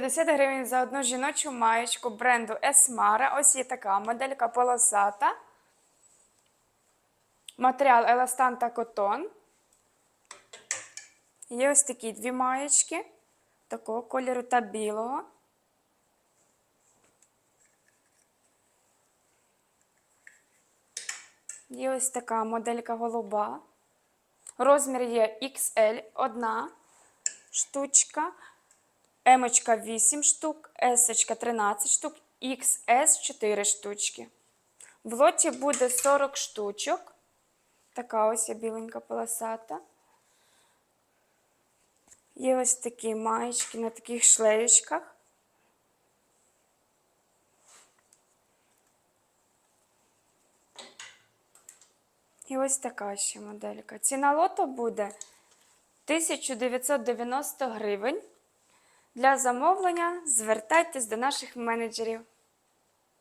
50 гривень за одну жіночу маєчку бренду Esmara. Ось є така моделька полосата. Матеріал еластан та котон. Є ось такі дві маєчки такого кольору та білого. Є ось така моделька голуба. Розмір є XL, одна штучка, М 8 штук, С 13 штук, XS 4 штучки. В лоті буде 40 штучок. Така ось біленька полосата. Є ось такі маєчки на таких шлеєчках. І ось така ще моделька. Ціна лото буде 1990 гривень. Для замовлення звертайтесь до наших менеджерів.